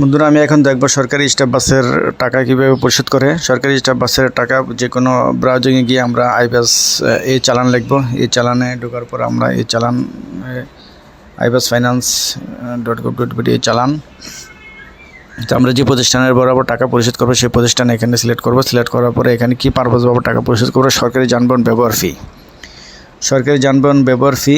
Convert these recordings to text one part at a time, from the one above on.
বন্ধুরা, আমি এখন দেখব সরকারি স্টাফ বাসের টাকা কীভাবে পরিশোধ করে। সরকারি স্টাফ বাসের টাকা যে কোনো ব্রাউজিংয়ে গিয়ে আমরা আইবাস এই চালান লিখব। এই চালানে ঢোকার পর আমরা এই চালান iBAS finance dot gov dot BD চালান। তো আমরা যে প্রতিষ্ঠানের বরাবর টাকা পরিশোধ করব, সেই প্রতিষ্ঠান এখানে সিলেক্ট করব। সিলেক্ট করার পরে এখানে কী পারপাস বাবদ টাকা পরিশোধ করব? সরকারি যানবাহন ব্যবহার ফি সরকারি যানবাহন ব্যবহার ফি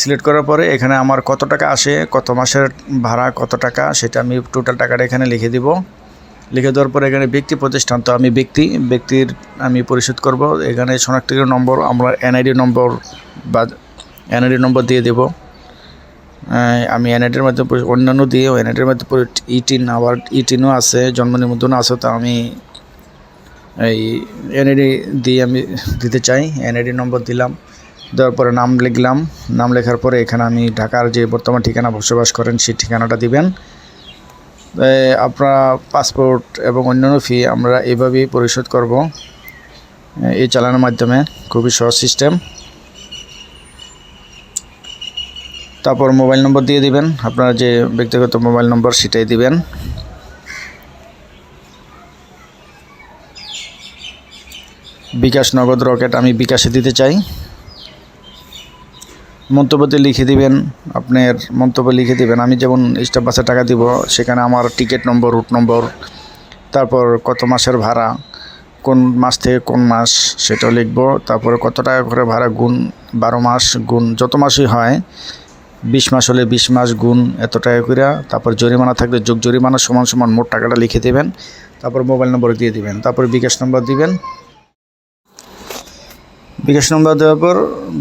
সিলেক্ট করার পরে এখানে আমার কত টাকা আসে, কত মাসের ভাড়া কত টাকা, সেটা আমি টোটাল টাকাটা এখানে লিখে দিব। লিখে দেওয়ার পরে এখানে ব্যক্তি প্রতিষ্ঠান, তো আমি ব্যক্তি, ব্যক্তির আমি পরিশোধ করব। এখানে শনাক্তকরণ নম্বর, আমরা এনআইডি নম্বর বা এনআইডি নম্বর দিয়ে দেব। আমি এনআইডির মাধ্যমে অন্যান্য দিয়ে এনআইডির মাধ্যমে ইটিন আবার ইটিনও আছে, জন্ম নিবন্ধনও আছে, তো আমি এই এনআইডি দিয়ে আমি দিতে চাই। এনআইডি নম্বর দিলাম। দেওয়ার পরে নাম লিখলাম। নাম লেখার পরে এখানে আমি ঢাকার যে বর্তমান ঠিকানা বসবাস করেন, সেই ঠিকানাটা দিবেন। আপনার পাসপোর্ট এবং অন্যান্য ফি আমরা এইভাবেই পরিশোধ করব। এই চালানোর মাধ্যমে। খুবই সহজ সিস্টেম। তারপর মোবাইল নম্বর দিয়ে দিবেন। আপনার যে ব্যক্তিগত মোবাইল নম্বর, সেটাই দিবেন। বিকাশ নগদ রকেট আমি বিকাশে দিতে চাই। মন্তব্যতে লিখে দিবেন, আপনার মন্তব্য লিখে দিবেন। আমি যেমন স্টাফ বাসে টাকা দিব, সেখানে আমার টিকিট নম্বর, রুট নম্বর, তারপর কত মাসের ভাড়া, কোন মাস থেকে কোন মাস সেটা লিখব, তারপরে কত টাকা করে ভাড়া গুণ বারো মাস, গুণ যত মাসই হয়, বিশ মাস হলে বিশ মাস গুণ এত টাকা করে তারপর জরিমানা থাকলে যোগ জরিমানা সমান সমান মোট টাকাটা লিখে দেবেন, তারপর মোবাইল নম্বর দিয়ে দিবেন, তারপর বিকাশ নম্বর দিবেন। বিকাশ নম্বর দেওয়ার পর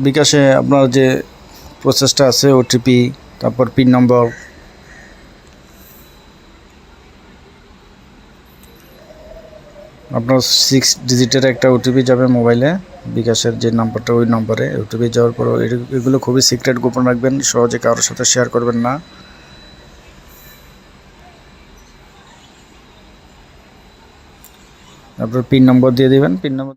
বিকাশে আপনার যে প্রসেসটা আছে ওটিপি তারপর পিন নম্বর। আপনার সিক্স ডিজিটের একটা ওটিপি যাবে মোবাইলে বিকাশের যে নাম্বারটা, ওই নম্বরে ওটিপি যাওয়ার পর এগুলো খুবই সিক্রেট গোপন রাখবেন, সহজে কারোর সাথে শেয়ার করবেন না। তারপর পিন নম্বর দিয়ে দিবেন, পিন নম্বর